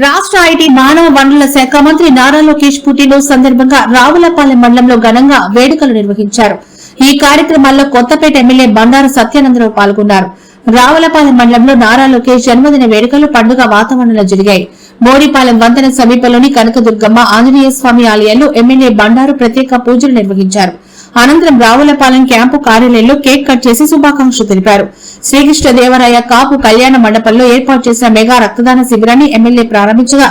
రాష్ట్ర ఐటీ మానవ వనరుల శాఖ మంత్రి నారా లోకేష్ పుట్టినరోజు సందర్భంగా రావులపాలెం మండలంలో ఘనంగా వేడుకలు నిర్వహించారు. ఈ కార్యక్రమాల్లో కొత్తపేట ఎమ్మెల్యే బండారు సత్యానందరావు పాల్గొన్నారు. రావులపాలెం మండలంలో నారా లోకేష్ జన్మదిన వేడుకలు పండుగ వాతావరణంలో జరిగాయి. మోరిపాలెం వంతెన సమీపంలోని కనకదుర్గమ్మ ఆంజనేయ స్వామి ఆలయాల్లో ఎమ్మెల్యే బండారు ప్రత్యేక పూజలు నిర్వహించారు. అనంతరం రావులపాలెం క్యాంపు కార్యాలయంలో కేక్ కట్ చేసి శుభాకాంక్షలు తెలిపారు. శ్రీకృష్ణదేవరాయ కాపు కళ్యాణ మండపంలో ఏర్పాటు చేసిన మెగా రక్తదాన శిబిరాన్ని ఎమ్మెల్యే ప్రారంభించగా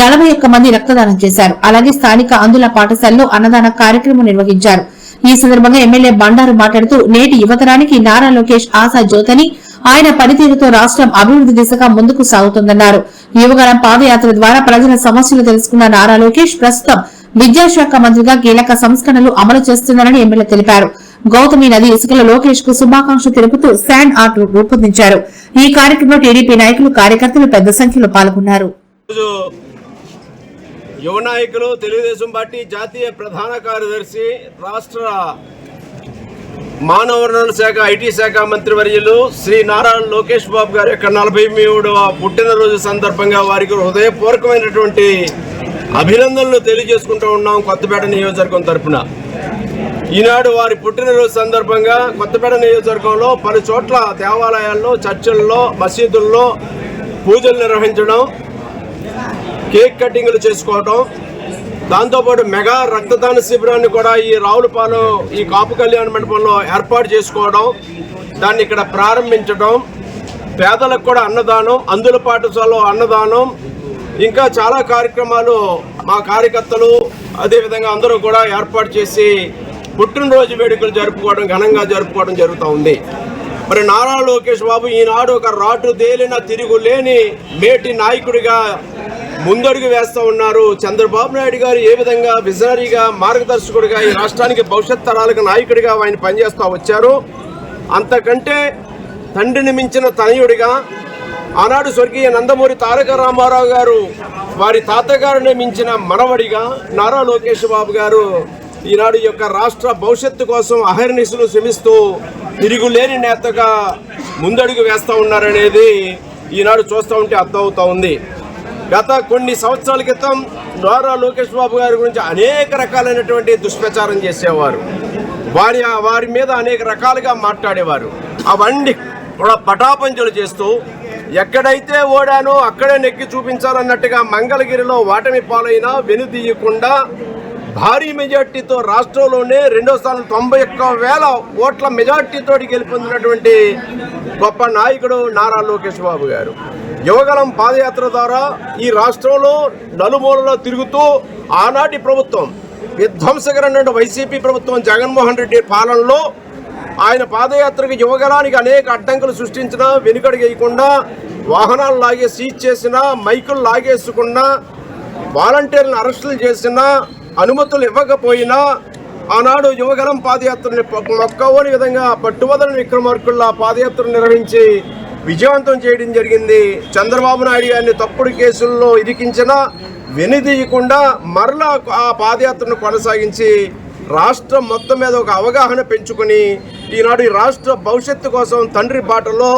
నలభై ఒక్క మంది రక్తదానం చేశారు. అలాగే స్థానిక అందుల పాఠశాలలో అన్నదాన కార్యక్రమం నిర్వహించారు. ఈ సందర్భంగా ఎమ్మెల్యే బండారు మాట్లాడుతూ నేటి యువతరానికి నారా లోకేష్ ఆశా జ్యోతని ఆయన పనితీరుతో రాష్ట్రం అభివృద్ది దిశగా ముందుకు సాగుతుందన్నారు. యువగలం పాదయాత్ర ద్వారా ప్రజల సమస్యలు తెలుసుకున్న నారా లోకేష్ ప్రస్తుతం విద్యాశాఖ మంత్రిగా కీలక సంస్కరణలు అమలు చేస్తున్నారని ఎమ్మెల్యే తెలిపారు. గౌతమి నది ఇసుకల లోకేష్కు శుభాకాంక్షలు తెలుపుతూ శాండ్ ఆర్ట్ రూపొందించారు. ఈ కార్యక్రమంలో టీడీపీ నాయకులు కార్యకర్తలు పెద్ద సంఖ్యలో పాల్గొన్నారు. యువ నాయకులు తెలుగుదేశం పార్టీ జాతీయ ప్రధాన కార్యదర్శి రాష్ట్ర మానవ వనరుల శాఖ ఐటీ శాఖ మంత్రివర్యులు శ్రీ నారాయణ లోకేష్ బాబు గారి యొక్క నలభై మూడవ పుట్టినరోజు సందర్భంగా వారికి హృదయపూర్వకమైనటువంటి అభినందనలు. తెలియజేసుకుంటూ ఉన్నాం కొత్తపేట నియోజకవర్గం తరఫున ఈనాడు వారి పుట్టినరోజు సందర్భంగా కొత్తపేట నియోజకవర్గంలో పలు చోట్ల దేవాలయాల్లో చర్చిల్లో మసీదుల్లో పూజలు నిర్వహించడం కేక్ కటింగ్లు చేసుకోవటం దాంతోపాటు మెగా రక్తదాన శిబిరాన్ని కూడా ఈ రావులపాలెం ఈ కాపు కళ్యాణ మండపంలో ఏర్పాటు చేసుకోవడం దాన్ని ఇక్కడ ప్రారంభించడం పేదలకు కూడా అన్నదానం అందుల పాఠశాలలో అన్నదానం ఇంకా చాలా కార్యక్రమాలు మా కార్యకర్తలు అదేవిధంగా అందరూ కూడా ఏర్పాటు చేసి పుట్టినరోజు వేడుకలు జరుపుకోవడం ఘనంగా జరుపుకోవడం జరుగుతూ ఉంది. మరి నారా లోకేష్ బాబు ఈనాడు ఒక రాటు తేలిన తిరుగులేని మేటి నాయకుడిగా ముందడుగు వేస్తూ ఉన్నారు. చంద్రబాబు నాయుడు గారు ఏ విధంగా విజనరీగా మార్గదర్శకుడిగా ఈ రాష్ట్రానికి భవిష్యత్ తరాలకు నాయకుడిగా ఆయన పనిచేస్తూ వచ్చారు. అంతకంటే తండ్రిని మించిన తనయుడిగా ఆనాడు స్వర్గీయ నందమూరి తారక రామారావు గారు వారి తాతగారిని మించిన మనవడిగా నారా లోకేష్ బాబు గారు ఈనాడు యొక్క రాష్ట్ర భవిష్యత్తు కోసం అహర్నిశలు శ్రమిస్తూ తిరుగులేని నేతగా ముందడుగు వేస్తూ ఉన్నారనేది ఈనాడు చూస్తూ ఉంటే అర్థమవుతూ ఉంది. గత కొన్ని సంవత్సరాల క్రితం నారా లోకేష్ బాబు గారి గురించి అనేక రకాలైనటువంటి దుష్ప్రచారం చేసేవారు. వారి వారి మీద అనేక రకాలుగా మాట్లాడేవారు. అవన్నీ కూడా పటాపంచలు చేస్తూ ఎక్కడైతే ఓడానో అక్కడే నెక్కి చూపించాలన్నట్టుగా మంగళగిరిలో వాటమి పాలైనా వెనుదీయకుండా భారీ మెజార్టీతో రాష్ట్రంలోనే రెండో స్థానం తొంభై ఒక్క వేల ఓట్ల మెజార్టీతో గెలుపొందినటువంటి గొప్ప నాయకుడు నారా లోకేష్ బాబు గారు. యువగలం పాదయాత్ర ద్వారా ఈ రాష్ట్రంలో నలుమూలలో తిరుగుతూ ఆనాటి ప్రభుత్వం విధ్వంసకరమైన వైసీపీ ప్రభుత్వం జగన్మోహన్ రెడ్డి పాలనలో ఆయన పాదయాత్రకు యువగలానికి అనేక అడ్డంకులు సృష్టించినా వెనుకడిగేయకుండా వాహనాలు లాగే సీజ్ చేసినా మైకులు లాగేసుకున్నా వాలంటీర్లను అరెస్టులు చేసినా అనుమతులు ఇవ్వకపోయినా ఆనాడు యువగలం పాదయాత్రని మొక్కవని విధంగా పట్టువదలని విక్రమార్కుల్లా పాదయాత్ర నిర్వహించి విజయవంతం చేయడం జరిగింది. చంద్రబాబు నాయుడు గారిని తప్పుడు కేసుల్లో ఇరికించిన వెనుదీయకుండా మరలా ఆ పాదయాత్రను కొనసాగించి రాష్ట్రం మొత్తం మీద ఒక అవగాహన పెంచుకొని ఈనాడు ఈ రాష్ట్ర భవిష్యత్తు కోసం తండ్రి బాటలో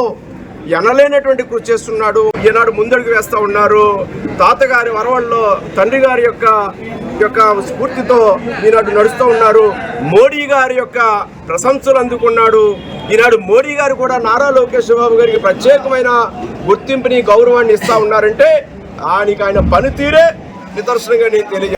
ఎనలేనటువంటి కృషి చేస్తున్నాడు. ఈనాడు ముందడుగు వేస్తూ ఉన్నారు. తాతగారి వరవల్లో తండ్రి గారి యొక్క యొక్క స్ఫూర్తితో ఈనాడు నడుస్తూ ఉన్నారు. మోడీ గారి యొక్క ప్రశంసలు అందుకున్నాడు. ఈనాడు మోడీ గారు కూడా నారా లోకేష్ బాబు గారికి ప్రత్యేకమైన గుర్తింపుని గౌరవాన్ని ఇస్తూ ఉన్నారంటే ఆయనకి ఆయన పనితీరే నిదర్శనంగా నేను తెలియజేస్తాను